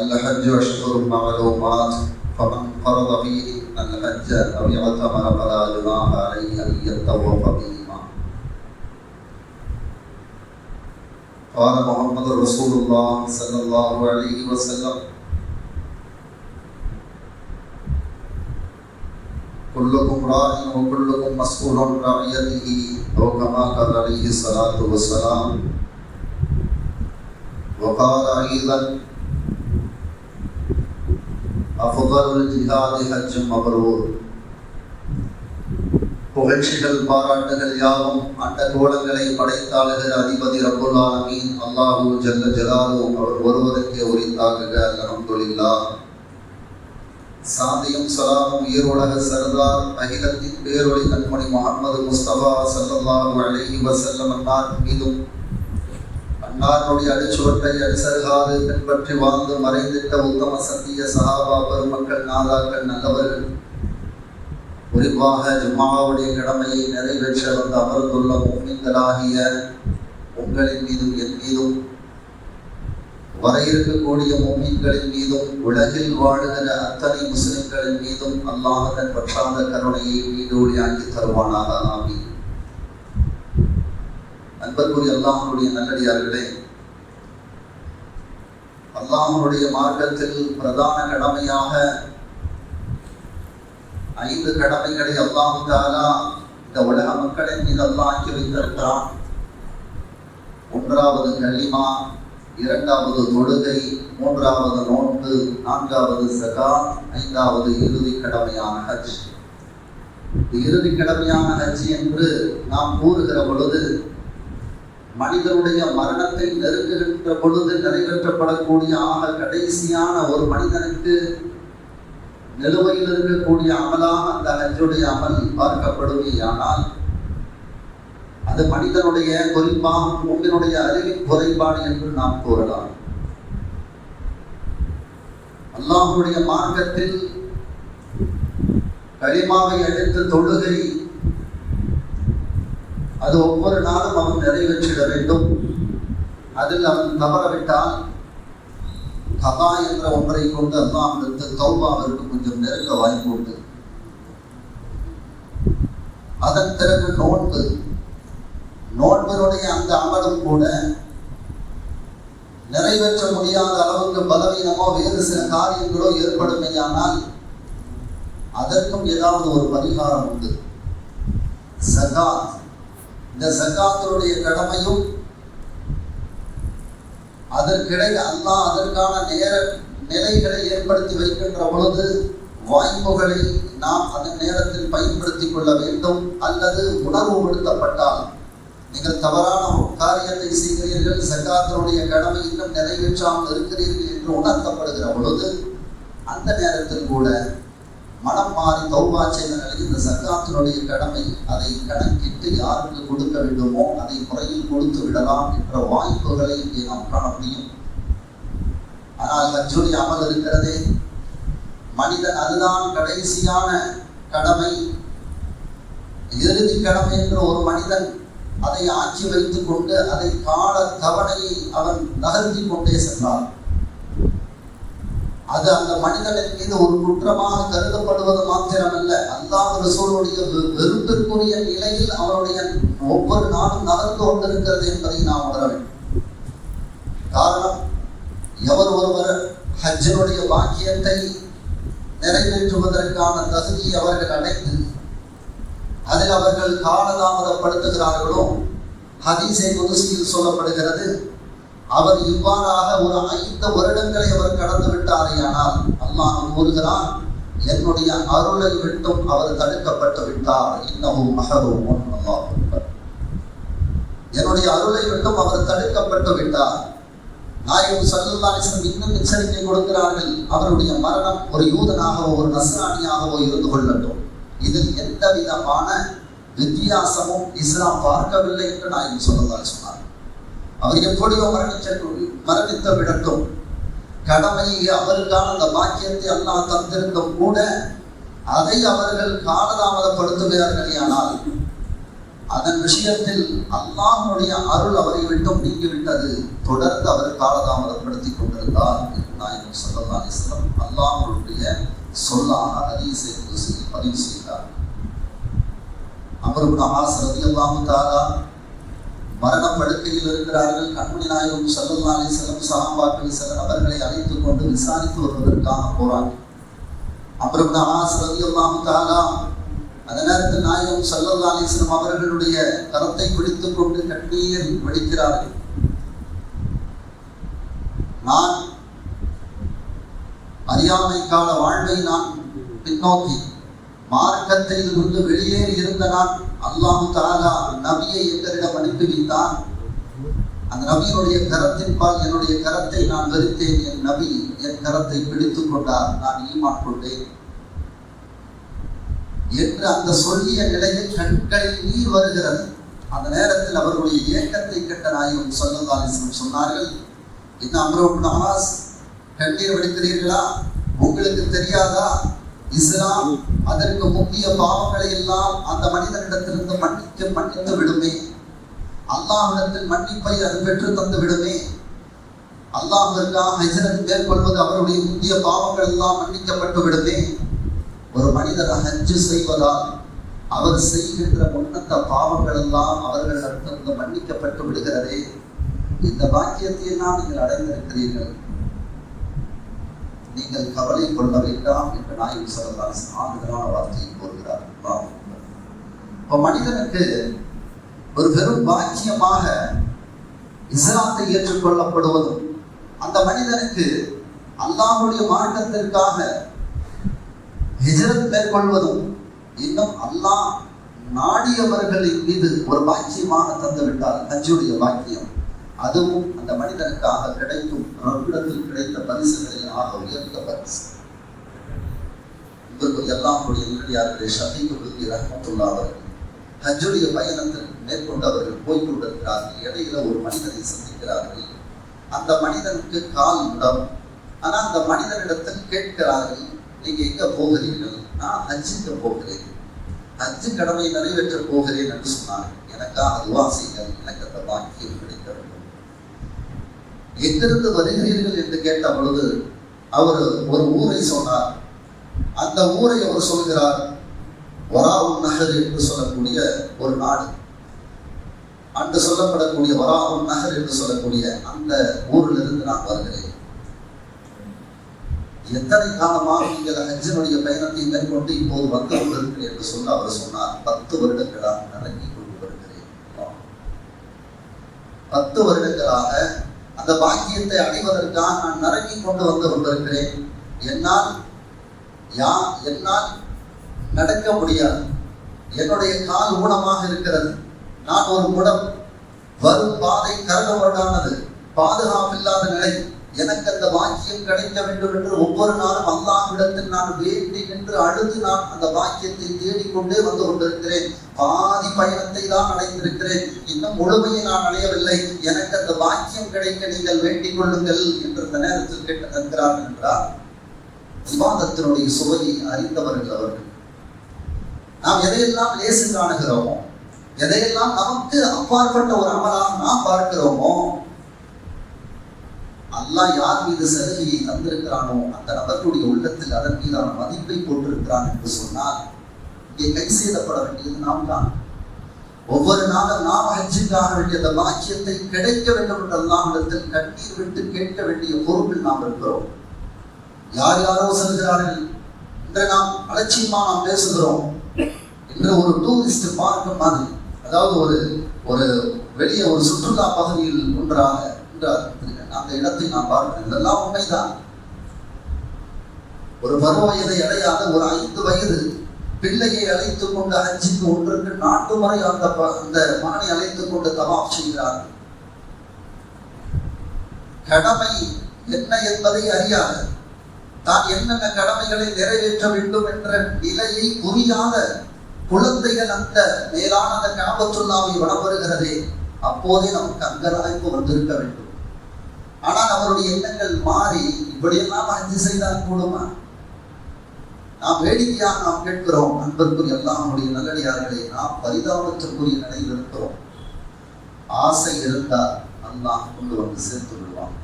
الحج أشهر معلومات فمن فرض فيه الحج أو اعتمر فلا جناح عليه أن يطوف بهما. قال محمد رسول الله صلى الله عليه وسلم، كلكم راع وكلكم مسؤول عن رعيته، أو كما قال عليه الصلاة والسلام، وقال أيضا அஃபுல் ஜிஹாதி ஹஜ்ஜும் மபரூர் புகழ்ச்சிகள் பாராட்டுகள் யாவும் அண்ட கோலங்களை படைத்தாளுகிற அதிபதி ரபுல் ஆலமீன் அல்லாஹூ ஜல்ல ஜலாலும் அவர் ஒருவருக்கே உரித்தாகுக அலமதுல்லா சாந்தியும் சலாமும் ஈரோலக சர்தார் அகிலத்தின் பேரொளி கண்மணி முகமது முஸ்தபா சல்லாஹூ அலஹி வசல்லம் அன்னார் மீதும் அன்னாருடைய அடிச்சுவட்டை அடிசருகாது பின்பற்றி வாழ்ந்து மறைந்திட்ட உத்தம சத்திய சகாபா பெருமக்கள் நாதாக்கள் நல்லவர்கள். குறிப்பாக ஜும்மாவுடைய கடமையை நிறைவேற்ற வந்த அமர்ந்துள்ள மும்மின்களாகிய உங்களின் மீதும் என் மீதும் வர இருக்கக்கூடிய மும்மின்களின் மீதும் உலகில் வாழுகிற அத்தனை முஸ்லிம்களின் மீதும் அல்லாஹ் தன் பற்றாத கருணையை வீடோடி ஆக்கி தருவானாக ஆமீன். அன்பர்குரிய அல்லாமனுடைய நல்லடியார்களே. அல்லாமனுடைய மார்க்கத்தில் பிரதான கடமையாக ஐந்து கடமைகளை அல்லாஹு இந்த உலக மக்களின் மீது அல்லாஹ் ஆக்கி வைத்திருக்கிறான். ஒன்றாவது கலிமா இரண்டாவது தொழுகை மூன்றாவது நோன்பு நான்காவது சகா ஐந்தாவது இறுதி கடமையான ஹஜ். இறுதி கடமையான ஹஜ் என்று நாம் கூறுகிற பொழுது மனிதனுடைய மரணத்தை நெருங்குகின்ற பொழுது நிறைவேற்றப்படக்கூடிய ஆக கடைசியான ஒரு மனிதனுக்கு நிலுவையில் இருக்கக்கூடிய அமலாக அந்த ஹஜ்ஜுடைய அமல் பார்க்கப்படுமே ஆனால் அது மனிதனுடைய குறிப்பாக மூமினுடைய அறிவின் குறைபாடு என்று நாம் கூறலாம். அல்லாஹுடைய மார்க்கத்தில் களிமாவை அடுத்த தொழுகை அது ஒவ்வொரு நாளும் அவன் நிறைவேற்றிட வேண்டும். அதில் அவன் தவறவிட்டால் கபா என்ற ஒன்றை கொண்டு அல்லா அவனுக்கு தௌபா அவருக்கு கொஞ்சம் நெருங்க வாய்ப்பு உண்டு. அதன் பிறகு நோன்பு. நோன்பருடைய அந்த அமலும் கூட நிறைவேற்ற முடியாத அளவுக்கு பலவீனமோ வேறு சில காரியங்களோ ஏற்படுமையானால் அதற்கும் ஏதாவது ஒரு பரிகாரம் உண்டு. சகாத். இந்த சகாத்தினுடைய கடமையும் அதற்கிடை அல்லாஹ் அதற்கான நேர நிலைகளை ஏற்படுத்தி வைக்கின்ற பொழுது வாய்ப்புகளை நாம் அதன் நேரத்தில் பயன்படுத்திக் கொள்ள வேண்டும் அல்லது உணர்வுபடுத்தப்பட்டால் நீங்கள் தவறான காரியத்தை செய்கிறீர்கள் சக்காத்தினுடைய கடமை இன்னும் நிறைவேற்றாமல் இருக்கிறீர்கள் என்று உணர்த்தப்படுகிற பொழுது அந்த நேரத்தில் கூட மனம் மாறி தௌபா செய்த நிலையில் இந்த சக்காத்தினுடைய கடமை அதை கணக்கிட்டு யாருக்கு கொடுக்க வேண்டுமோ அதை முறையில் கொடுத்து விடலாம் என்ற வாய்ப்புகளை இங்கே நாம் காண முடியும். ஆனால் ஹஜ்ஜுடைய அமல் இருக்கிறதே. மனிதன் அதுதான் கடைசியான கடமை. இறுதி கடமை என்ற ஒரு மனிதன் அதை ஆட்சி வைத்துக் கொண்டு அதை கால தவணையை அவன் நகர்த்தி கொண்டே சென்றான். அது அந்த மனிதனின் மீது ஒரு குற்றமாக கருதப்படுவது மாத்திரமல்ல. அல்லாஹ் ரசூலுடைய வெறுப்பிற்குரிய நிலையில் அவருடைய ஒவ்வொரு நாளும் நகர்ந்து கொண்டிருக்கிறது என்பதை நாம் உணர வேண்டும். காரணம் எவர் ஒருவர் ஹஜ்ஜனுடைய வாக்கியத்தை நிறைவேற்றுவதற்கான தகுதியை அவர்கள் அடைந்து அதில் அவர்கள் காலதாமதப்படுத்துகிறார்களோ ஹதீசை குதுசியில் சொல்லப்படுகிறது அவர் இவ்வாறாக ஒரு ஐந்து வருடங்களை அவர் கடந்து விட்டாரேயானால் அல்லாஹ் கூறுகிறான் என்னுடைய அருளை விட்டும் அவர் தடுக்கப்பட்டு விட்டார். இன்னமும் மகரும் அல்லாஹ் என்னுடைய அருளை விட்டும் அவர் தடுக்கப்பட்டு விட்டார். நாயகம் சல்லுல்லாசனம் இன்னும் எச்சரிக்கை கொடுக்கிறார்கள். அவருடைய மரணம் ஒரு யூதனாகவோ ஒரு நசராணியாகவோ இருந்து கொள்ளட்டும். இதில் எந்த விதமான வித்தியாசமும் இஸ்லாம் பார்க்கவில்லை என்று நாயகம் சொல்லலாம் சொன்னார். அவர் எப்படியோ மரணிச்ச மரணித்த விடட்டும் கடமையை அவருக்கான அந்த பாக்கியத்தை அல்லாஹ் தந்திருந்தும் கூட அதை அவர்கள் காலதாமதப்படுத்துகிறார்கள் ஆனால் அதன் விஷயத்தில் அல்லாஹனுடைய அருள் அவரை விட்டும் நீங்கிவிட்டது. தொடர்ந்து அவர் காலதாமதப்படுத்திக் கொண்டிருந்தார் நாயகம் சல்லா அலிஸ்லம் அல்லாஹனுடைய சொல்லாக ஹதீஸை குதிசியில் பதிவு செய்தார். அமருபுன் ஆஸ் ரதியல்லாஹு மரணம் படுக்கையில் இருக்கிறார்கள். கண்மணி நாயகம் சல்லல்லா அலிஸ்லம் சகாபாக்கள் சில நபர்களை அழைத்துக் கொண்டு விசாரித்து வருவதற்காக போறாங்க. அப்புறம் ஆஸ் ரதியல்லாஹு தாலா அந்த நேரத்தில் நாயகம் சல்லல்லா அலிஸ்லம் அவர்களுடைய கரத்தை பிடித்துக் கொண்டு கண்ணீர் வடிக்கிறார்கள். நான் அறியாமை கால வாழ்வை நான் பின்னோக்கி மார்க்கத்தில் இருந்து வெளியேறி இருந்த நான் அல்லாஹு தாலா நபியை எங்களிடம் அனுப்பி வைத்தான் அந்த நபியினுடைய கரத்தின் பால் என்னுடைய கரத்தை நான் வெறுத்தேன். என் நபி என் கரத்தை பிடித்துக் கொண்டார். நான் ஈமான் கொண்டேன். என்று அந்த சொல்லிய நிலையில் கண்களில் நீர் வருகிறது. அந்த நேரத்தில் அவருடைய ஏக்கத்தை கட்ட நாயகம் சொல்லதாலிசம் சொன்னார்கள் இந்த அம்ரோப் நமாஸ் கண்ணீர் வடிக்கிறீர்களா? உங்களுக்கு தெரியாதா? இஸ்லாம் அதற்கு முக்கிய பாவங்களை எல்லாம் அந்த மனிதனிடத்திலிருந்து மன்னிக்க மன்னித்து விடுமே. அல்லாஹிடத்தில் மன்னிப்பை அது பெற்று தந்து விடுமே. அல்லாஹிற்காக ஹஜரத் மேற்கொள்வது அவருடைய முக்கிய பாவங்கள் எல்லாம் மன்னிக்கப்பட்டு விடுமே. ஒரு மனிதர் ஹஜ்ஜு செய்வதால் அவர் செய்கின்ற முன்னத்த பாவங்கள் எல்லாம் அவர்களிடத்திலிருந்து மன்னிக்கப்பட்டு விடுகிறதே. இந்த பாக்கியத்தை எல்லாம் நீங்கள் அடைந்திருக்கிறீர்கள். நீங்கள் கவலை கொள்ள வேண்டாம் என்று நாயகம் சொல்லலாம் ஆண்டுகளான வார்த்தையை கூறுகிறார். இப்போ மனிதனுக்கு ஒரு பெரும் பாக்கியமாக இஸ்லாத்தை ஏற்றுக்கொள்ளப்படுவதும் அந்த மனிதனுக்கு அல்லாஹுடைய மார்க்கத்திற்காக ஹிஜரத் மேற்கொள்வதும் இன்னும் அல்லாஹ் நாடியவர்களின் மீது ஒரு பாக்கியமாக தந்துவிட்டார் ஹஜ்ஜுடைய பாக்கியம். அதுவும் அந்த மனிதனுக்காக கிடைக்கும் ரப்பிடத்தில் கிடைத்த பரிசுகளில் ஆக உயர்ந்த பரிசு இவர்கள் எல்லாம் என்னுடைய ஷபீக் உறுதி ரஹமத்துல்லா அவர்கள் ஹஜ்ஜுடைய பயணத்தில் மேற்கொண்டு அவர்கள் போய்கொண்டிருக்கிறார்கள் இடையில ஒரு மனிதனை சந்திக்கிறார்கள். அந்த மனிதனுக்கு கால் இடம். ஆனா அந்த மனிதனிடத்தில் கேட்கிறார்கள் நீங்க எங்க போகிறீர்கள்? நான் ஹஜ்ஜுக்கு போகிறேன். ஹஜ்ஜு கடமை நிறைவேற்ற போகிறேன் என்று சொன்னார் எனக்காக துவா செய்யுங்கள் எனக்கு அந்த பாக்கியம் கிடைக்க எங்கிருந்து வருகிறீர்கள் என்று கேட்ட பொழுது அவர் ஒரு ஊரை சொன்னார். அந்த ஊரை அவர் சொல்கிறார் வராவும் நகர் என்று சொல்லக்கூடிய ஒரு நாடு. அன்று சொல்லப்படக்கூடிய வராவும் நகர் என்று சொல்லக்கூடிய அந்த ஊரிலிருந்து நான் வருகிறேன். எத்தனை காலமாக நீங்கள் ஹஜ்ஜனுடைய பயணத்தை மேற்கொண்டு இப்போது வந்து கொண்டிருக்கிறேன் என்று சொல்ல அவர் சொன்னார் பத்து வருடங்களாக நடங்கி கொண்டு வருகிறேன். பத்து வருடங்களாக அந்த பாக்கியத்தை அடைவதற்காக நான் நரங்கி கொண்டு வந்து கொண்டிருக்கிறேன் என்னால் யா என்னால் நடக்க முடியாது. என்னுடைய கால் ஊனமாக இருக்கிறது. நான் ஒரு முடம் வரும் பாதை கரகவர்டானது பாதுகாப்பில்லாத நிலை. எனக்கு அந்த பாக்கியம் கிடைக்க வேண்டும் என்று ஒவ்வொரு நாளும் அல்லாஹ்விடத்தில் நான் வேண்டி நின்று அழுது நான் அந்த பாக்கியத்தை தேடிக்கொண்டே வந்து கொண்டிருக்கிறேன். பாதி பயணத்தை தான் அடைந்திருக்கிறேன். இன்னும் முழுமையை நான் அடையவில்லை. எனக்கு அந்த பாக்கியம் கிடைக்க நீங்கள் வேண்டிக் கொள்ளுங்கள் என்று அந்த நேரத்தில் கேட்டு தருகிறார்கள் என்றார். விவாதத்தினுடைய சுவையை அறிந்தவர்கள் அவர்கள். நாம் எதையெல்லாம் லேசு காணுகிறோமோ எதையெல்லாம் நமக்கு அப்பாற்பட்ட ஒரு அமலாக நாம் பார்க்கிறோமோ அல்லாஹ் யார் மீது சலுகையை தந்திருக்கிறானோ அந்த நபர்களுடைய உள்ளத்தில் அதன் மீதான மதிப்பை போட்டிருக்கிறான் என்று சொன்னால் இங்கே கை செய்தப்பட வேண்டியது நாம் தான். ஒவ்வொரு நாளும் நாம் ஹஜ்ஜுக்காக வேண்டிய அந்த பாக்கியத்தை கிடைக்க வேண்டும் என்று இடத்தில் கண்ணீர் விட்டு கேட்க வேண்டிய பொறுப்பில் நாம் இருக்கிறோம். யார் யாரோ செல்கிறார்கள் இன்று நாம் அலட்சியமா நாம் பேசுகிறோம். இன்று ஒரு டூரிஸ்ட் பார்க்க மாதிரி அதாவது ஒரு ஒரு வெளியே ஒரு சுற்றுலா பகுதியில் ஒன்றாக என்றார் அந்த இடத்தை நான் பார்க்கிறேன் இதெல்லாம் உண்மைதான். ஒரு பருவ வயதை அடையாத ஒரு ஐந்து வயது பிள்ளையை அழைத்துக் கொண்டு அஞ்சுக்கு ஒன்றுக்கு நான்கு முறை அந்த அந்த மகனை அழைத்துக் கொண்டு தவாப் செய்கிறார்கள். கடமை என்ன என்பதை அறியாத தான் என்னென்ன கடமைகளை நிறைவேற்ற வேண்டும் என்ற நிலையை புரியாத குழந்தைகள் அந்த மேலான அந்த காபத்துல்லாவை வளம்பெறுகிறதே அப்போதே நமக்கு அங்கலாய்ப்பு வந்திருக்க வேண்டும். ஆனால் அவருடைய எண்ணங்கள் மாறி இப்படியெல்லாம் அஞ்சு செய்தால் கூடுமா நாம் வேடிக்கையாக நாம் கேட்கிறோம் அன்பிற்குரிய எல்லாம் நம்முடைய நல்லடியார்களே நாம் பரிதாபத்திற்குரிய நிலையில் இருக்கிறோம். ஆசை இருந்தால் அல்லாஹ் கொண்டு வந்து சேர்த்து விடுவான்.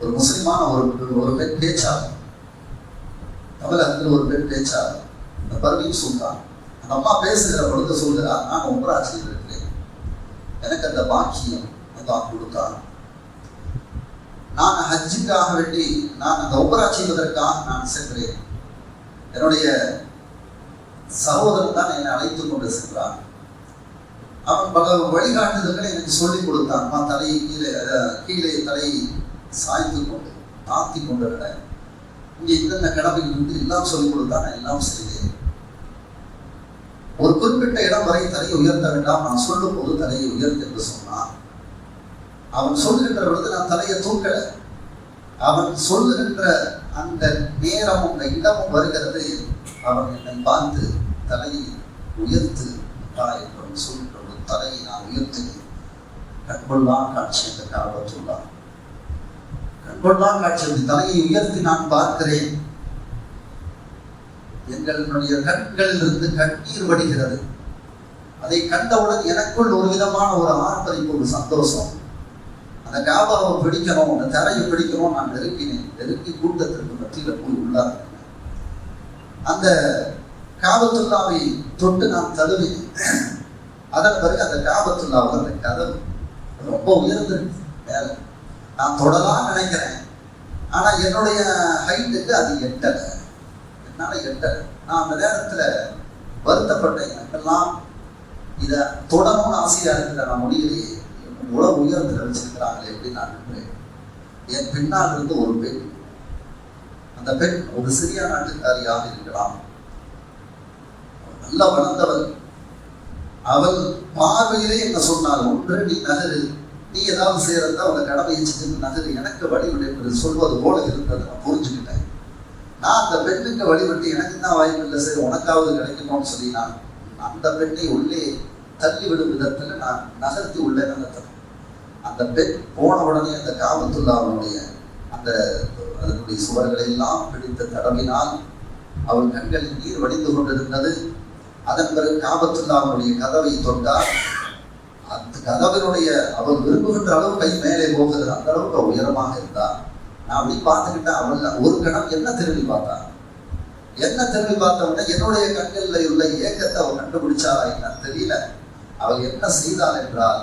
ஒரு முஸ்லிமான ஒரு ஒரு பெண் பேச்சார் தமிழகத்தில் ஒரு பெண் பேச்சார் இந்த பர்வீன் சுல்தான் அந்த அம்மா பேசுகிற பொழுது சொல்கிறார் நான் உமராட்சியில் இருக்கிறேன். எனக்கு அந்த பாக்கியம் அல்லாஹ் கொடுத்தான் நான் ஹஜ்ஜுக்காக வேண்டி நான் அந்த உபரா செய்வதற்காக நான் சென்றேன். என்னுடைய சகோதரன் தான் என்னை அழைத்து கொண்டு சென்றான். அவன் பல வழிகாட்டுதல்களை எனக்கு சொல்லிக் கொடுத்தான். நான் தலையை கீழே கீழே தலையை சாய்த்து கொண்டு தாத்தி கொண்டு விட இங்கே இந்தந்த கடமைகள் இருந்து எல்லாம் சொல்லிக் கொடுத்தான். எல்லாம் செய்தேன். ஒரு குறிப்பிட்ட இடம் வரை தலையை உயர்த்த வேண்டாம். நான் சொல்லும் போது தலையை உயர்த்து என்று சொன்னான். அவன் சொல்லுகின்ற பொழுது நான் தலையை தூக்கல. அவன் சொல்லுகின்ற அந்த நேரமும் அந்த இடமும் வருகிறது. அவன் என்னை பார்த்து தலையை உயர்த்து என்று சொல்கின்ற பொழுது தலையை நான் உயர்த்தினேன். கண்கொள்ளான் காட்சி அந்த காபத்துள்ளான் கண்கொள்ளான் காட்சி அந்த தலையை உயர்த்தி நான் பார்க்கிறேன். எங்களுடைய கண்களில் இருந்து கண்ணீர் வடிகிறது. அதை கண்டவுடன் எனக்குள் ஒரு விதமான ஒரு ஆர்ப்பரிப்பு ஒரு சந்தோஷம். அந்த காபாவை பிடிக்கணும் அந்த தரையை பிடிக்கணும் நான் நெருக்கினேன் நெருக்கி கூட்டத்திற்கு மத்தியில் போய் உள்ளார். அந்த காபத்துல்லாவை தொட்டு நான் தழுவினேன். அதன் பிறகு அந்த காபத்துல்லாவை அந்த கதவு ரொம்ப உயர்ந்திருக்கு மேல. நான் தொடலாம் நினைக்கிறேன். ஆனா என்னுடைய ஹைட்டுக்கு அது எட்டலை. என்னால எட்டலை. நான் அந்த நேரத்துல வருத்தப்பட்டேன். எனக்கெல்லாம் இதை தொடணும்னு ஆசையா இருக்கிற நான் முடியலையே. உலக உயரத்தில் வச்சிருக்கிறாங்களே அப்படின்னு நான் நினைக்கிறேன் என் பின்னால் இருந்து ஒரு பெண் அந்த பெண் ஒரு சிறிய நாட்டுக்காரியாக இருக்கலாம். நல்ல வளர்ந்தவள். அவள் பார்வையிலே என்ன சொன்னாள்? ஒன்று நீ நகரு. நீ ஏதாவது செய்யறதா அவளை கடமையை செஞ்சு நகரு. எனக்கு வழிவிடு என்று சொல்வது போல இருந்ததை நான் புரிஞ்சுக்கிட்டேன். நான் அந்த பெண்ணுக்கு வழிபட்டு எனக்கு தான் வாய்ப்பு இல்லை? சரி உனக்காவது கிடைக்கணும்னு சொல்லி நான் அந்த பெண்ணை உள்ளே தள்ளிவிடும் விதத்தில் நான் நகர்த்தி உள்ளே நகர்த்தேன் அந்த பெண் போன உடனே அந்த காபத்துல்லாவுடைய அந்த அதனுடைய சுவர்களை எல்லாம் பிடித்த தடவினால் அவள் கண்களில் நீர் வடிந்து கொண்டிருந்தது. அதன் பிறகு காபத்துல்லாவுடைய கதவை தொட்டார். அந்த கதவினுடைய அவள் விரும்புகின்ற அளவு கை மேலே போகிறது. அந்த அளவுக்கு அவள் உயரமாக இருந்தார் நான் அப்படி பார்த்துக்கிட்டா அவள் ஒரு கணம் என்ன திரும்பி பார்த்தா என்ன திரும்பி பார்த்தவொடனே என்னுடைய கண்களில் உள்ள ஏக்கத்தை அவள் கண்டுபிடிச்சாரா என்னன்னு தெரியல. அவள் என்ன செய்தாள் என்றால்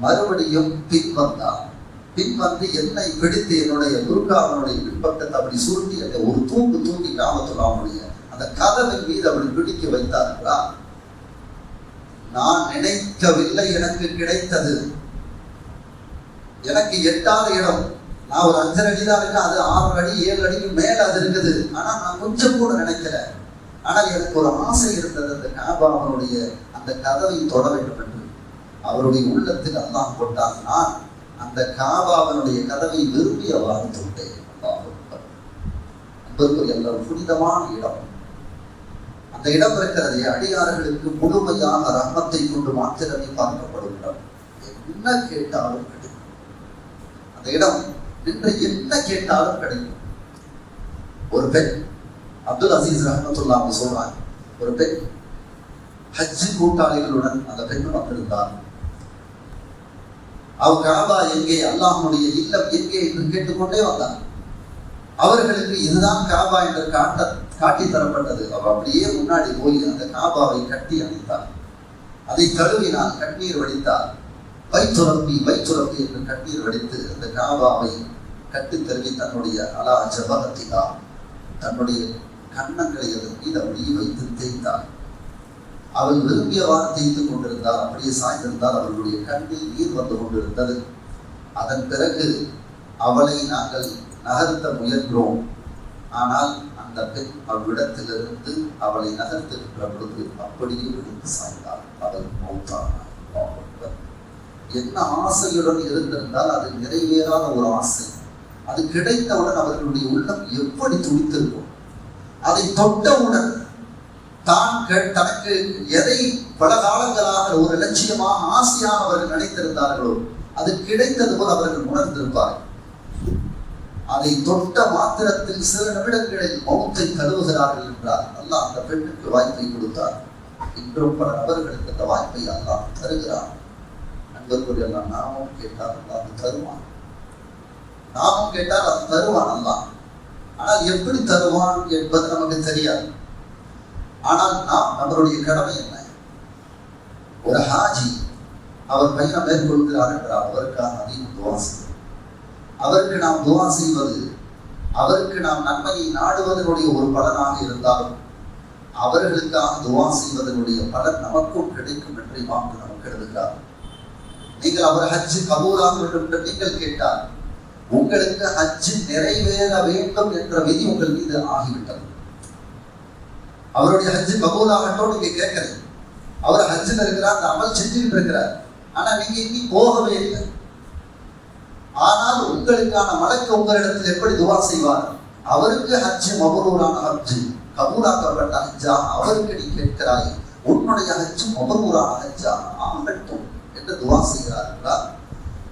மறுபடியும் பின்வந்தான். பின் வந்து என்னை பிடித்து என்னுடைய துர்காவனுடைய பின்பக்கத்தை அப்படி சுருட்டி என்னை ஒரு தூக்கு தூங்கி காமத்துல அவனுடைய அந்த கதவின் மீது அப்படி பிடிக்க வைத்தார்களா நான் நினைக்கவில்லை எனக்கு கிடைத்தது. எனக்கு எட்டாத இடம். நான் ஒரு அஞ்சரை அடி தான் இருக்கேன். அது ஆறு அடி ஏழு அடிக்கு மேல அது இருக்குது. ஆனா நான் கொஞ்சம் கூட நினைக்கல. ஆனால் எனக்கு ஒரு ஆசை இருந்தது அந்த காபாவனுடைய அந்த கதவை தொட வேண்டும் அவருடைய உள்ளத்தில் அல்லாஹ் போட்டால் நான் அந்த காபாவனுடைய கதவை விரும்பி அவ்வாறு தொட்டேன் அல்லாஹ் புனிதமான இடம். அந்த இடம் இருக்கிறதே அடியார்களுக்கு முழுமையாக ரகத்தை கொண்டு மாத்திரமே பார்க்கப்படும் இடம் என்ன கேட்டாலும் கிடைக்கும். அந்த இடம் நின்று என்ன கேட்டாலும் கிடைக்கும். ஒரு பெண் அப்துல் அசீஸ் ரஹமத்துல்லா அவங்க சொல்றாங்க ஒரு பெண் ஹஜ் கூட்டாளிகளுடன் அந்த பெண்ணும் வந்திருந்தார். அவ் காபா எங்கே அல்லாஹனுடைய இல்லம் எங்கே என்று கேட்டுக்கொண்டே வந்தார். அவர்களுக்கு இதுதான் காபா என்று காட்ட காட்டி தரப்பட்டது. அவர் அப்படியே முன்னாடி போய் அந்த காபாவை கட்டி அணைத்தார். அதை தழுவினால் கண்ணீர் வடித்தார். வைத்துரப்பி வைத்துரப்பி என்று கண்ணீர் வடித்து அந்த காபாவை கட்டி தருவி தன்னுடைய அலா ஜபகத்திகா தன்னுடைய கன்னங்களை அதன் மீது அப்படியே வைத்து தேய்த்தார். அவள் விரும்பியவாறு தேய்த்து கொண்டிருந்தார் அப்படியே சாய்ந்திருந்தால் அவர்களுடைய கண்ணில் நீர் வந்து கொண்டிருந்தது. அதன் பிறகு அவளை நாங்கள் நகர்த்த முயன்றோம். ஆனால் அந்த பெண் அவ்விடத்திலிருந்து அவளை நகர்த்துகின்ற பொழுது அப்படியே விழுந்து சாய்ந்தாள். அவள் மௌத்தானாள் என்ன ஆசையுடன் இருந்திருந்தால் அது நிறைவேறாத ஒரு ஆசை. அது கிடைத்தவுடன் அவர்களுடைய உள்ளம் எப்படி துடித்திருக்கும்? அதை தொட்டவுடன் தான் தனக்கு எதை பல காலங்களாக ஒரு லட்சியமாக ஆசையாக அவர்கள் நினைத்திருந்தார்களோ அது கிடைத்தது போல் அவர்கள் உணர்ந்திருப்பார்கள். அதை தொட்ட மாத்திரத்தில் சில நிமிடங்களில் மௌத்தை கழுவுகிறார்கள் என்றார் அல்லாஹ் அந்த பெண்ணுக்கு வாய்ப்பை கொடுத்தார். இன்றும் பல நபர்களுக்கு அந்த வாய்ப்பை அல்லாஹ் தருகிறார் நண்பர்கள் எல்லாம் நாமும் கேட்டால் அல்லாஹ் அது தருவான். நாமும் கேட்டால் அது தருவான் அல்லாஹ். ஆனால் எப்படி தருவான் என்பது நமக்கு தெரியாது. ஆனால் நாம் நம்மளுடைய கடமை என்ன? ஒரு ஹாஜி அவர் பயணம் மேற்கொள்கிறார் என்றால் அவருக்காக அதிகம் துவா செய்வோம். அவருக்கு நாம் துவா செய்வது அவருக்கு நாம் நன்மையை நாடுவதனுடைய ஒரு பலனாக இருந்தாலும் அவர்களுக்காக துவா செய்வதனுடைய பலன் நமக்கும் கிடைக்கும் என்று இமாம் நமக்கு எழுதுகிறார் நீங்கள் அவர் ஹஜ்ஜு கபூலாக வேண்டும் என்று நீங்கள் கேட்டால் உங்களுக்கு ஹஜ்ஜு நிறைவேற வேண்டும் என்ற விதி உங்கள் மீது ஆகிவிட்டது. அவருடைய ஹஜ்ஜு கபூலாகட்டும் நீங்க கேட்கறது. அவர் ஹஜ்ஜில் இருக்கிறார் அந்த அமல் செஞ்சுக்கிட்டு இருக்கிறார். ஆனா நீங்க இன்னி போகவே இல்லை. ஆனால் உங்களுக்கான மலக்கு உங்களிடத்தில் எப்படி துவா செய்வார்? அவருக்கு ஹஜ்ஜு மபரூரான ஹஜ்ஜு. கபூலாக்கப்பட்ட ஹஜ்ஜா அவருக்கு நீ கேட்கிறாய். உன்னுடைய ஹஜ்ஜு மபரூரான ஹஜ்ஜா ஆகட்டும் என்று துவா செய்கிறார்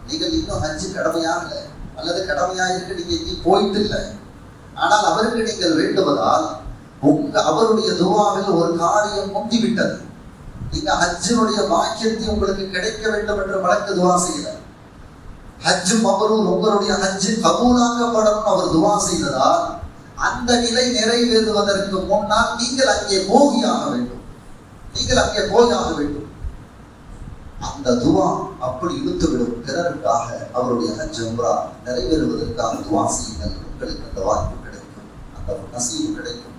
நீங்கள் இன்னும் ஹஜ்ஜு கடமையாகல அல்லது கடமையாக இருக்கு நீங்க இன்னும் போயிட்டு இல்லை. ஆனால் அவருக்கு நீங்கள் வேண்டுவதால் உங்க அவருடைய துவாவில் ஒரு காரியம் முந்திவிட்டது நீங்க ஹஜ்ஜினுடைய பாக்கியத்தை உங்களுக்கு கிடைக்க வேண்டும் என்று வழக்கு துவா செய்கிறார் ஹஜ் மபரூர் உங்களுடைய ஹஜ் கபூலாக்கப்படணும் அவர் துவா செய்ததால் அந்த நிலை நிறைவேறுவதற்கு முன்னால் நீங்கள் அங்கே போகியாக வேண்டும். நீங்கள் அங்கே போயாக வேண்டும். அந்த துவா அப்படி இழுத்துவிடும். பிறருக்காக அவருடைய ஹஜ் உம்ரா நிறைவேறுவதற்காக துவா செய்யுங்கள். உங்களுக்கு அந்த வாய்ப்பு கிடைக்கும். அந்த நசீவு கிடைக்கும்.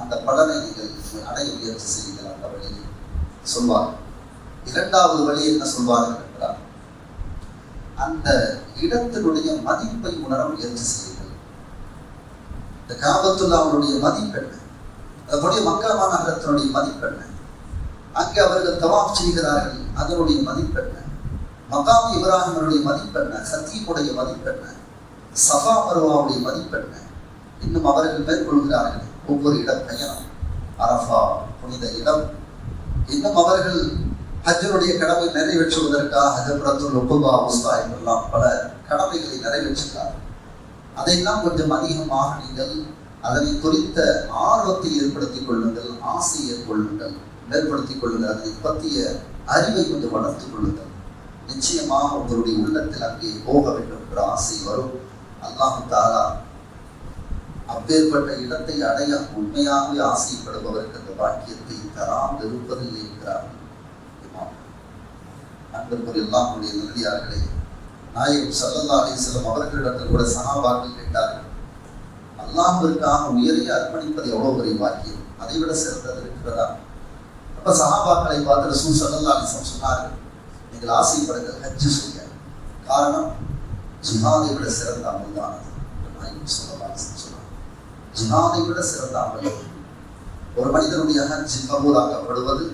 அந்த பலனை நீங்கள் அடைய முயற்சி செய்யுங்கள் அந்த வழியில் சொல்வார். இரண்டாவது வழி என்ன சொல்வார்கள் என்றால் அந்த இடத்தினுடைய மதிப்பை உணர முயற்சி செய்யுங்கள். இந்த காபத்துல்லாவுடைய மதிப்பெண் அதனுடைய மக்கள் மாநகரத்தினுடைய மதிப்பெண்ணு அங்கே அவர்கள் தவாப் செய்கிறார்கள் அதனுடைய மதிப்பெண்ண மகாம் இப்ராஹிமனுடைய மதிப்பெண்ண சத்தீமுடைய மதிப்பெண்ண சஃபா மருவாவுடைய மதிப்பெண்ண இன்னும் அவர்கள் மேற்கொள்கிறார்கள். ஒவ்வொரு இடம் பயணம் அரஃபா புனித இடம். இன்னும் அவர்கள் ஹஜ்ஜனுடைய கடமை நிறைவேற்றுவதற்காக ஹஜபுரத்துல் உபுபா உஸ்தா என்றெல்லாம் பல கடமைகளை நிறைவேற்றுகிறார். அதையெல்லாம் கொஞ்சம் அதிகமாக நீங்கள் அதனை குறித்த ஆர்வத்தை ஏற்படுத்திக் கொள்ளுங்கள் ஆசையை கொள்ளுங்கள் மேற்படுத்திக் கொள்ளுங்கள் அதனை பற்றிய அறிவை கொஞ்சம் வளர்த்துக் கொள்ளுங்கள். நிச்சயமாக உங்களுடைய உள்ளத்தில் அங்கே போக வேண்டும் என்ற ஆசை வரும். அல்லாஹு தாலா அப்பேற்பட்ட இடத்தை அடைய உண்மையாகவே ஆசைப்படுபவருக்கு அந்த பாக்கியத்தை தராமல் இருப்பதில்லை என்கிறார்கள் இமாம். எல்லாம் அல்லாஹ்வுடைய நல்லடியார்களே நாயகம் சல்லல்லா அலிஸ்லம் அவர்களிடத்தில் கூட சகாபாக்கள் கேட்டார்கள் அல்லாஹிற்காக உயரிய அர்ப்பணிப்பது எவ்வளவு பெரிய பாக்கியம்? அதை விட சிறந்தது இருக்கிறதா? அப்ப சகாபாக்களை பார்த்து ரசூல் சல்லல்லா அலிஸ்லம் சொன்னார்கள் நீங்கள் ஆசைப்படுங்கள் ஹஜ்ஜு செய்ய காரணம் ஜிஹாதை விட சிறந்த அமல் நாயகம் சல்லல்லா அலிஸ்லம் சொன்னார். ஜிஹாதை விட சிறந்த அமல் ஒரு மனிதனுடைய ஹஜ் கபூலாக்கப்படுவது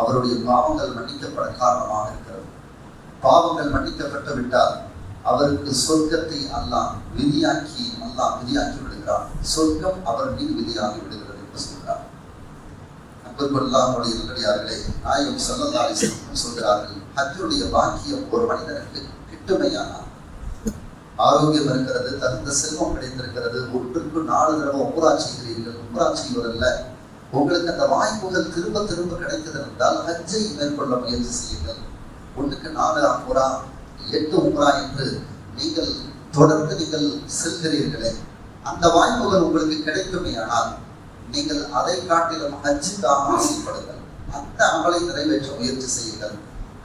அவருடைய பாவங்கள் மன்னிக்கப்பட காரணமாக இருக்கிறது. பாவங்கள் மன்னிக்கப்பட்டு விட்டால் அவருக்கு சொர்க்கத்தை அல்லாஹ் விதியாக்கி அல்லாஹ் விதியாக்கி விடுகிறார் சொர்க்கம் அவர் மீது விதியாகி விடுகிறது என்று சொல்கிறார். அன்புக்குள்ளாமுடைய நல்லடியார்களே நாயகம் சல்லல்லா சொல்கிறார்கள் ஹஜ்ஜுடைய பாக்கியம் ஒரு மனிதனுக்கு கிட்டுமையானால் ஆரோக்கியம் இருக்கிறது தகுந்த செல்வம் கிடைத்திருக்கிறது ஒன்றுக்கு நாலு தடவை உம்ரா செய்கிறீர்கள் உம்ரா வரல உங்களுக்கு அந்த வாய்ப்புகள் திரும்ப திரும்ப கிடைத்தது என்றால் ஹஜ்ஜை மேற்கொள்ள முயற்சி செய்யுங்கள். ஒன்றுக்கு நாலு உம்ரா எட்டு உம்ரா என்று நீங்கள் தொடர்ந்து நீங்கள் செல்கிறீர்களே அந்த வாய்ப்புகள் உங்களுக்கு கிடைக்குமே ஆனால் நீங்கள் அதை காட்டிலும் ஹஜ்ஜுக்காக ஆசைப்படுங்கள். அந்த அமலை நிறைவேற்ற முயற்சி செய்யுங்கள்.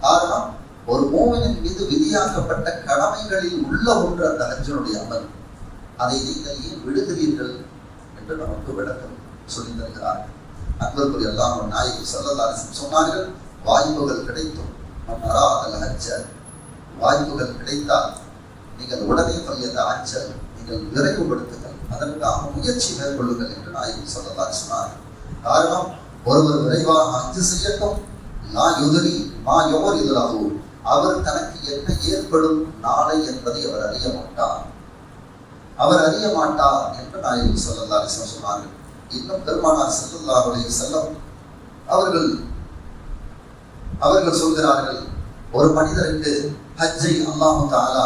காரணம் ஒரு மூவனின் மீது விதியாக்கப்பட்ட கடமைகளில் உள்ள ஒன்று அந்த ஹஜ்ஜனுடைய அமல் அதை நீங்கள் ஏன் விடுகிறீர்கள் என்று நமக்கு விளக்கம் சொல்லி தருகிறார்கள் அன்பருக்குரிய எல்லாம் நாயகி சொல்லலாரிசம் சொன்னார்கள் வாய்ப்புகள் கிடைத்தும். மன்னரா ஹஜ்ஜ வாய்ப்புகள் கிடைத்தால் நீங்கள் உடனே பள்ளியத ஆச்சல் நீங்கள் விரைவுபடுத்துங்கள். அதற்காக முயற்சி மேற்கொள்ளுங்கள் என்று நாயகி சொல்லலாரி சொன்னார்கள் காரணம் ஒருவர் விரைவாக அஞ்சு செய்யட்டும். நான் யுதரி மா யோரிதுலகு அவர் தனக்கு என்ன ஏற்படும் நாளை என்பதை அவர் அறிய மாட்டார். அவர் அறிய மாட்டார் என்று நாயகம் சொல்லல்லா அலைஹி சொன்னார்கள். இன்னும் பெருமானார் ஸல்லல்லாஹு அலைஹி அவர்கள் அவர்கள் சொல்கிறார்கள் ஒரு மனிதருக்கு ஹஜ்ஜை அல்லாஹு தாலா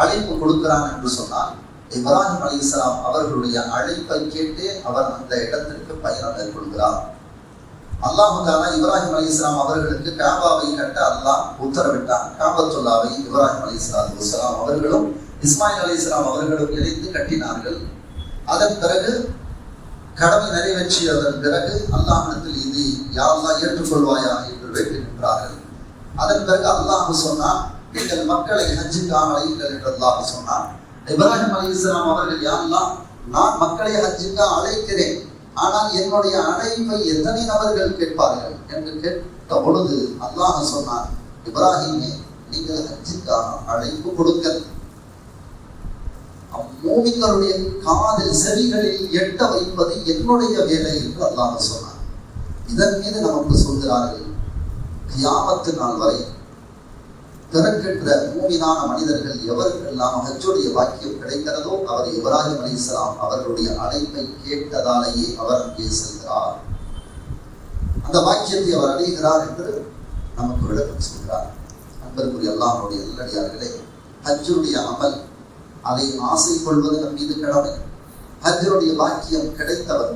அழைப்பு கொடுக்கிறான் என்று சொன்னால் இப்ராஹிம் அலைஹிஸ்ஸலாம் அவர்களுடைய அழைப்பை கேட்டே அவர் அந்த இடத்திற்கு பயணம் மேற்கொள்கிறார். அல்லாஹு தாலா இப்ராஹிம் இஸ்லாம் அவர்களுக்கு காபாவை கட்ட அல்லாஹ் உத்தரவிட்டான். காபத்துல்லாவை இப்ராஹிம் அலைஹிஸ்ஸலாத்து இஸ்லாம் அவர்களும் இஸ்மாயில் அலைஹிஸ்ஸலாம் அவர்களும் இணைந்து கட்டினார்கள். அதன் பிறகு கடமை நிறைவேற்றியதன் பிறகு அல்லாஹிடத்தில் இது யாரெல்லாம் ஏற்றுக்கொள்வாயா என்று வேண்டி நின்றார்கள் அதன் பிறகு அல்லாஹ் சொன்னான் நீங்கள் மக்களை ஹஜ்ஜுக்காக அழையுங்கள் என்று அல்லாஹ் சொன்னான். இப்ராஹிம் அலைஹிஸ்ஸலாம் அவர்கள் யாரெல்லாம் நான் மக்களை ஹஜ்ஜுக்காக அழைக்கிறேன். ஆனால் என்னுடைய அழைப்பை எத்தனை நபர்கள் கேட்பார்கள் என்று கேட்ட பொழுது அல்லாஹ் சொன்னார் இப்ராஹிமே நீங்கள் ஹஜ்ஜுக்காக அழைப்பு கொடுங்கள். அம்மூமிங்களுடைய காதில் செவிகளில் எட்ட வைப்பது என்னுடைய வேலை என்று அல்லாஹ் சொன்னார் இதன் மீது நமக்கு சொல்கிறார்கள் கியாமத்து நாள் வரை பிறக்கின்ற மூமினான மனிதர்கள் எவருக்கெல்லாம் ஹஜ்ஜுடைய வாக்கியம் கிடைக்கிறதோ அவர் இப்ராஹிம் அலிஸ்லாம் அவர்களுடைய அழைப்பை கேட்டதாலேயே அவர் அங்கே செல்கிறார். அந்த வாக்கியத்தை அவர் அடைகிறார் என்று நமக்கு விளக்கம் சொல்கிறார். அன்பருக்குரிய அல்லாஹனுடைய நல்லடியார்களே ஹஜ்ஜுடைய அமல் அதை ஆசை கொள்வது நம் மீது கடமை. ஹஜ்ஜுடைய வாக்கியம் கிடைத்தவர்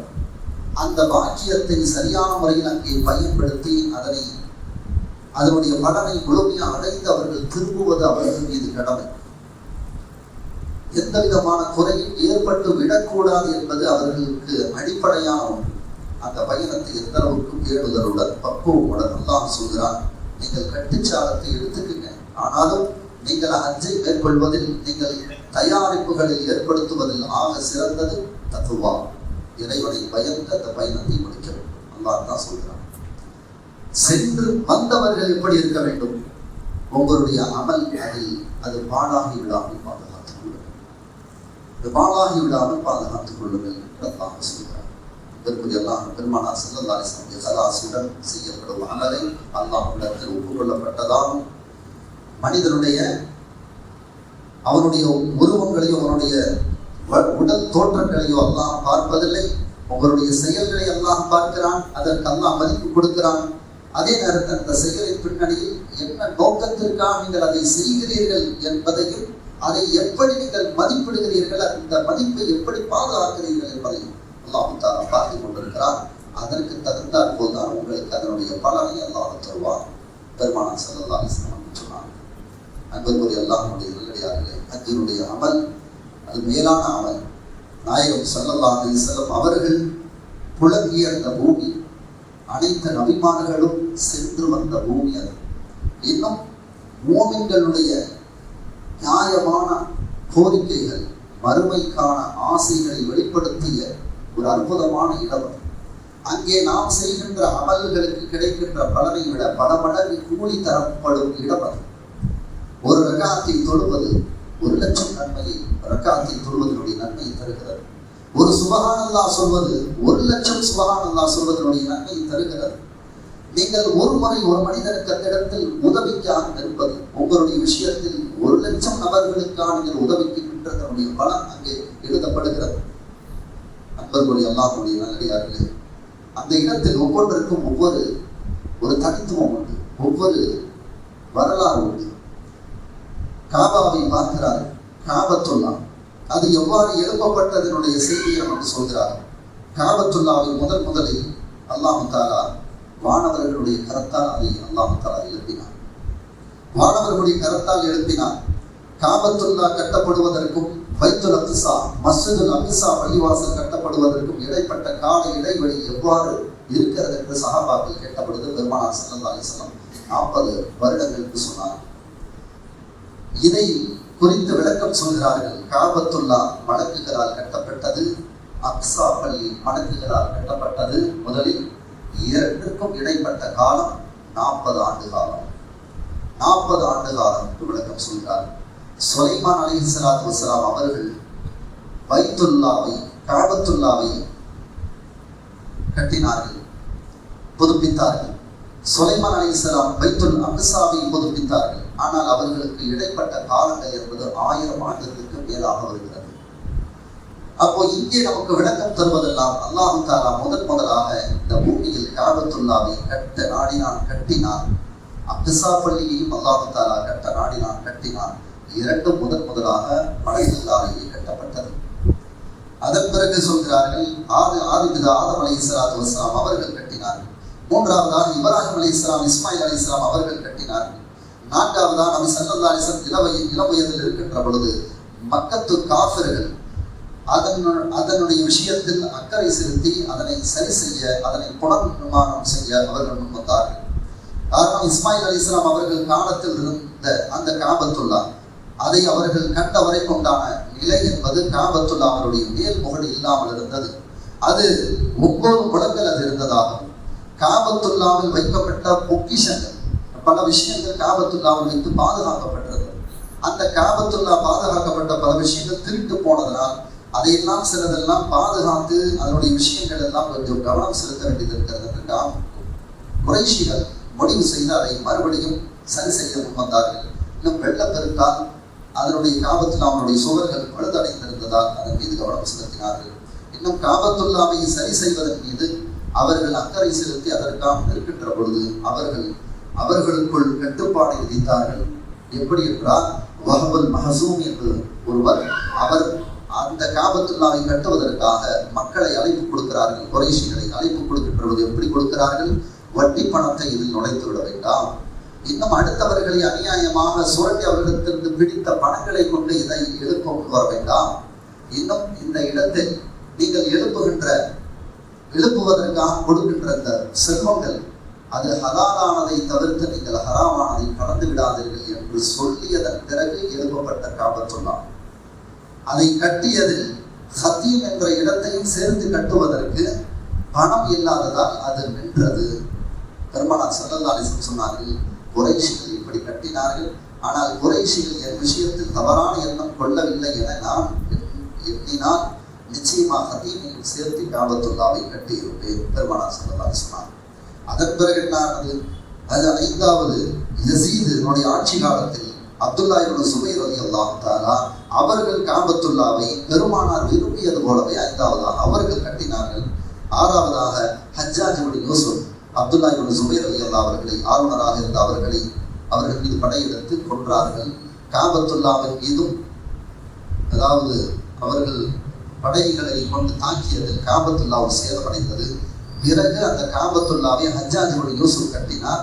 அந்த வாக்கியத்தை சரியான முறையில் அங்கே பயன்படுத்தி அதனை அதனுடைய பலனை முழுமையாக அடைந்து அவர்கள் திரும்புவது அவர்கள் மீது கடமை. எந்த விதமான குறையும் ஏற்பட்டு விடக்கூடாது என்பது அவர்களுக்கு அடிப்படையான ஒன்று. அந்த பயணத்தை எந்த அளவுக்கு பேணுதலுடன் பக்குவமுடன் அல்லாஹ் சொல்கிறான். நீங்கள் கட்டுச்சாலத்தை எடுத்துக்கங்க. ஆனாலும் நீங்கள் அஞ்சை மேற்கொள்வதில் நீங்கள் தயாரிப்புகளில் ஏற்படுத்துவதில் ஆக சிறந்தது தத்துவா. இறைவனை பயந்து அந்த பயணத்தை முடிக்கவும் அல்லாஹ் தான் சொல்கிறான். சென்று வந்தவர்கள் எப்படி இருக்க வேண்டும்? உங்களுடைய அமல் அதில் அது பாழாகி விடாமல் பாதுகாத்துக் கொள்ளுங்கள். அது பாழாகி விடாமல் பாதுகாத்துக் கொள்ளுங்கள் என்று அல்லாஹ் சொல்கிறார் இதற்குரிய அல்லாஹ் பெருமானார் செல்லல்லாரி சமய கலாசுடன் செய்யப்படும் அமலை அல்லாஹ் உள்ளத்தில் ஒப்புக்கொள்ளப்பட்டதாகும். மனிதனுடைய அவனுடைய உருவங்களையும் அவனுடைய உடல் தோற்றங்களையோ அல்லாஹ் பார்ப்பதில்லை. உங்களுடைய செயல்களை அல்லாஹ் பார்க்கிறான். அதற்கு அல்லாஹ் மதிப்பு கொடுக்கிறான். அதே நேரத்தில் அந்த செயலின் பின்னணியில் என்ன நோக்கத்திற்காக நீங்கள் அதை செய்கிறீர்கள் என்பதையும் அதை எப்படி நீங்கள் மதிப்பிடுகிறீர்கள் அந்த மதிப்பை எப்படி பாதுகாக்கிறீர்கள் என்பதையும் அல்லாஹ் பார்த்து கொண்டிருக்கிறார் அதற்கு தகுந்தார் போதுதான் உங்களுக்கு அதனுடைய பலனை அல்லாஹ் தருவார் பெருமானார் செல்லல்லா அலைஹி சொன்னார் அன்பர்களுடைய அல்லாஹனுடைய நல்லடியார்களே அஜினுடைய அமல் அது மேலான அமல். நாயகம் செல்லல்லா செல்லும் அவர்கள் புலங்கிய அந்த பூமி அனைத்து நபிமார்களும் சென்று வந்த பூமி அது. இன்னும் மோமின்களுடைய நியாயமான கோரிக்கைகள் மறுமைக்கான ஆசைகளை வெளிப்படுத்திய ஒரு அற்புதமான இடம் அங்கே நாம் செய்கின்ற அமல்களுக்கு கிடைக்கின்ற பலனை விட பல மடங்கு கூலி தரப்படும் இடம் அது. ஒரு ரகாத்தை தொழுவது ஒரு லட்சம் நன்மையை ரக்காத்தை தொழுவதனுடைய நன்மையை தருகிறது. ஒரு சுபகானல்லா சொல்வது ஒரு லட்சம் சுபகானல்லா சொல்வதனுடைய நன்மையை தருகிறது. நீங்கள் ஒரு முறை ஒரு மனிதனுக்கு அந்த இடத்தில் உதவிக்காக நிற்பது உங்களுடைய விஷயத்தில் ஒரு லட்சம் நபர்களுக்காக நீங்கள் உதவிக்கு நின்றதனுடைய பலன் அங்கே எழுதப்படுகிறது. நண்பர்களுடைய அல்லாஹுடைய நல்லடியார்களே அந்த இடத்தில் ஒவ்வொன்றிற்கும் ஒவ்வொரு ஒரு தனித்துவம் உண்டு ஒவ்வொரு வரலாறு உண்டு. காபாவை பார்க்கிறார்கள். அது எவ்வாறு எழுப்பப்பட்டதனுடைய செய்தியை நமக்கு சொல்கிறார். காபத்துல்லாவை முதல் முதலில் அல்லாஹு தாலா வானவர்களுடைய கரத்தால் அதை அல்லாஹு தாலா எழுப்பினார் வானவர்களுடைய கரத்தால் எழுப்பினார் காபத்துல்லா கட்டப்படுவதற்கும் வைத்துல் அபிசா மஸ்ஜிதுல் அபிசா பள்ளிவாசல் கட்டப்படுவதற்கும் இடைப்பட்ட கால இடைவெளி எவ்வாறு இருக்கிறது என்று சகாபாக்கள் கேட்டப்படுது பெருமானார் சல்லா அலிஸ்லாம் நாற்பது வருடங்களுக்கு சொன்னார் இதை குறித்து விளக்கம் சொல்கிறார்கள். காபத்துல்லா மடக்குகளால் கட்டப்பட்டது. அக்ஸா பள்ளி மடக்குகளால் கட்டப்பட்டது. முதலில் இரண்டுக்கும் இடைப்பட்ட காலம் நாற்பது ஆண்டு காலம். நாற்பது ஆண்டு காலம் என்று விளக்கம் சொல்கிறார். சுலைமான் அலி சலாத் வசலாம் அவர்கள் வைத்துல்லாவை காபத்துல்லாவை கட்டினார்கள் புதுப்பித்தார்கள். சுலைமான் சிராம் வைத்துல் அக்சாவை புதுப்பித்தார்கள். ஆனால் அவர்களுக்கு இடைப்பட்ட காலங்கள் என்பது ஆயிரம் ஆண்டுகளுக்கு மேலாக வருகிறது. அப்போ இங்கே நமக்கு விளக்கம் தருவதெல்லாம் அல்லாஹு தாலா முதன் முதலாக இந்த பூமியில் காபத்துல்லாவை கட்ட நாடினான் கட்டினான். அக்சா பள்ளியையும் அல்லாஹு தாலா கட்ட நாடினான் கட்டினான். இரண்டும் முதன் முதலாக மலையில்லாவையே கட்டப்பட்டது. அதன் பிறகு சொல்கிறார்கள் ஆறு ஆறு ஆதம் அலி இஸ்லாத்து வஸ்லாம் அவர்கள் கட்டினார்கள். மூன்றாவதாக இப்ராஹிம் அலி இஸ்லாம் இஸ்மாயில் அலி இஸ்லாம் அவர்கள் கட்டினார்கள். நான்காவதாக நபி சல்லா அலிஸ்லாம் இளவய இளவயதில் இருக்கின்ற பொழுது மக்கத்து காஃபிர்கள் அதன் அதனுடைய விஷயத்தில் அக்கறை செலுத்தி அதனை சரி செய்ய அதனை புனர் நிர்மாணம் செய்ய அவர்கள் முன்வந்தார்கள். காரணம் இஸ்மாயில் அலி இஸ்லாம் அவர்கள் காலத்தில் இருந்த அந்த காபத்துல்லா அதை அவர்கள் கண்ட கொண்டான உண்டான நிலை என்பது காபத்துல்லா அவருடைய மேல் முகடு இல்லாமல் இருந்தது. அது ஒவ்வொரு குளங்கள் அது இருந்ததாகும் காபத்துல்லாவில் வைக்கப்பட்ட பொக்கிஷங்கள் பல விஷயங்கள் காபத்துல்லாவில் வைத்து பாதுகாக்கப்பட்டது. அந்த காபத்துல்லா பாதுகாக்கப்பட்ட பல விஷயங்கள் திருட்டு போனதனால் அதையெல்லாம் சிலதெல்லாம் பாதுகாத்து அதனுடைய விஷயங்கள் எல்லாம் கொஞ்சம் கவனம் செலுத்த வேண்டியது இருக்கிறது என்று நாம் குறைஷிகள் முடிவு செய்து அதை மறுபடியும் சரி செய்ய முன்வந்தார்கள். இன்னும் வெள்ளப்பெருக்கால் அதனுடைய காபத்தில் அவனுடைய சுவர்கள் பழுதடைந்திருந்ததால் அதன் மீது கவனம் செலுத்தினார்கள். இன்னும் காபத்துல்லாவை சரி செய்வதன் மீது அவர்கள் அக்கறை செலுத்தி அதற்காக இருக்கின்ற பொழுது அவர்கள் அவர்களுக்குள் கட்டுப்பாடு விதித்தார்கள் எப்படி என்றால் வஹபுல் மஹசூம் என்று ஒருவர் அவர் அந்த காபத்துல்லாவை கட்டுவதற்காக மக்களை அழைப்பு கொடுக்கிறார்கள் குறைசிகளை அழைப்பு கொடுக்கின்ற எப்படி கொடுக்கிறார்கள்? வட்டி பணத்தை இதில் நுழைத்து விட வேண்டாம். இன்னும் அடுத்தவர்களை அநியாயமாக சுரண்டி அவர்களிடத்திலிருந்து பிடித்த பணங்களை கொண்டு இதை எழுப்ப கொண்டு வர வேண்டாம். இன்னும் இந்த இடத்தில் நீங்கள் எழுப்புகின்ற எழுப்புவதற்காக கொடுக்கின்ற இந்த செல்வங்கள் அது ஹலாலானதை தவிர்த்து நீங்கள் ஹராமானதை கடந்து விடாதீர்கள் என்று சொல்லியதன் பிறகு எழுப்பப்பட்ட காபத்துள்ளா அதை கட்டியதில் சத்தியம் என்ற இடத்தையும் சேர்ந்து கட்டுவதற்கு பணம் இல்லாததால் அது நின்றது. பெருமானார் சல்லல்லாலிசம் சொன்னார்கள் குறைஷிகள் இப்படி கட்டினார்கள். ஆனால் குறைஷிகள் என் விஷயத்தில் தவறான எண்ணம் கொள்ளவில்லை என நான் எண்ணினால் நிச்சயமாக தீமையில் சேர்த்து காபத்துல்லாவை கட்டியிருப்பேன். பெருமானார் சல்லல்லாலி சொன்னார். அதன் பிறகு என்ன ஆனது? அது ஐந்தாவது யசீது என்னுடைய ஆட்சி காலத்தில் அப்துல்லா இவனு சுமையர் அலி அல்லாஹ் அவர்கள் காபத்துல்லாவை பெருமானார் விரும்பியது போலவே ஐந்தாவதாக அவர்கள் கட்டினார்கள். ஆறாவதாக ஹஜ்ஜாஜ் இவனு யூசுப் அப்துல்லா இவனு சுமையர் அலி அல்லா அவர்களை ஆளுநராக இருந்த அவர்களை அவர்கள் மீது படையெடுத்து கொன்றார்கள். காபத்துல்லாவின் மீதும் அதாவது அவர்கள் படைகளை கொண்டு தாக்கியதில் காபத்துல்லாவும் சேதமடைந்தது. பிறகு அந்த காபத்துல்லாவை ஹஜ்ஜாஜிபுடைய யூசுப் கட்டினார்.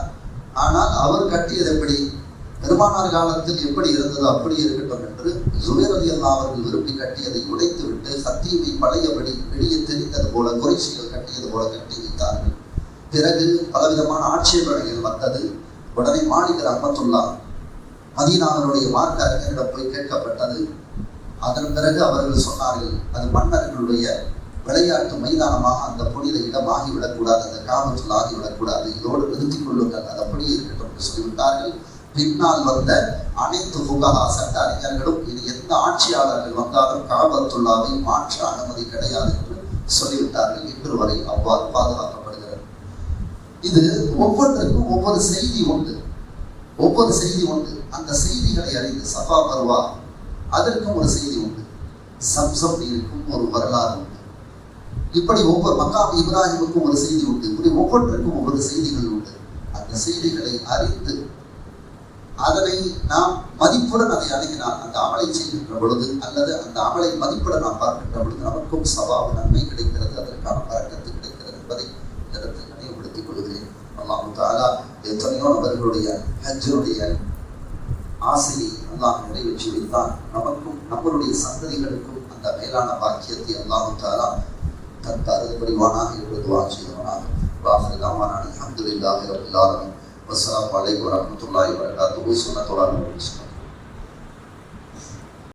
ஆனால் அவர் கட்டியது எப்படி? பெருமானார் காலத்தில் எப்படி இருந்ததோ? அப்படி இருக்கட்டும் என்று ஜுபேர் அலி அல்லா அவர்கள் விரும்பி கட்டியதை உடைத்து விட்டு சத்தியமை பழையபடி வெளியே தெரிந்தது போல குறைச்சிகள் கட்டியது போல கட்டி வைத்தார்கள். பிறகு பலவிதமான ஆட்சேபனைகள் வந்தது. உடனே மாளிகர் அஹமத்துல்லா மதீனாவினுடைய மார்க்க அறிஞரிடம் போய் கேட்கப்பட்டது. அதன் பிறகு அவர்கள் சொன்னார்கள் அது மன்னர்களுடைய விளையாட்டு மைதானமாக அந்த புனித இடம் ஆகிவிடக்கூடாது அந்த காமத்தில் ஆகிவிடக்கூடாது இதோடு நிறுத்திக் கொள்ளுங்கள். அது அப்படியே இருக்கட்டும் என்று சொல்லிவிட்டார்கள் பின்னால் வந்த அனைத்து புகஹா சட்ட அறிஞர்களும் இது எந்த ஆட்சியாளர்கள் வந்தாலும் காபத்துல்லாவை மாற்ற அனுமதி கிடையாது என்று சொல்லிவிட்டார்கள். இன்று வரை அவ்வாறு பாதுகாக்கப்படுகிறது. இது ஒவ்வொன்றுக்கும் ஒவ்வொரு செய்தி உண்டு. ஒவ்வொரு செய்தி உண்டு. அந்த செய்திகளை அறிந்து சபா வருவா அதற்கும் ஒரு செய்தி உண்டு. சம்சம் இருக்கும் ஒரு வரலாறு இப்படி ஒவ்வொரு மக்காம் இப்ராஹிமுக்கும் ஒரு செய்தி உண்டு. இப்படி ஒவ்வொன்றுக்கும் ஒவ்வொரு செய்திகள் உண்டு. அந்த செய்திகளை அறிந்து அதனை நாம் மதிப்புடன் அதை அணுகினால் அந்த அமலை செய்கின்ற பொழுது அல்லது அந்த அமலை மதிப்புடன் நாம் பார்க்கின்ற பொழுது நமக்கும் சவாவு நன்மை கிடைக்கிறது. அதற்கான பழக்கத்து கிடைக்கிறது என்பதை இந்த இடத்தில் நினைவுபடுத்திக் கொள்கிறேன். அல்லாஹு தாலா எத்தனையோ நபர்களுடைய ஹஜ்ஜனுடைய ஆசையை அல்லாஹ் நிறைவேற்றி வைத்தான். நமக்கும் நம்மளுடைய சந்ததிகளுக்கும் அந்த மேலான பாக்கியத்தை அல்லாஹு தாலா தந்தாரது புரிவானாக என்பது வாட்சியவனாக வாசல் அல்ஹம்துலில்லாஹி ரபில் ஆலமீன். வஸ்ஸலாமு அலைக்கும் வரஹ்மத்துல்லாஹி வபரகாத்துஹு. சுன்னத்துல்லாஹி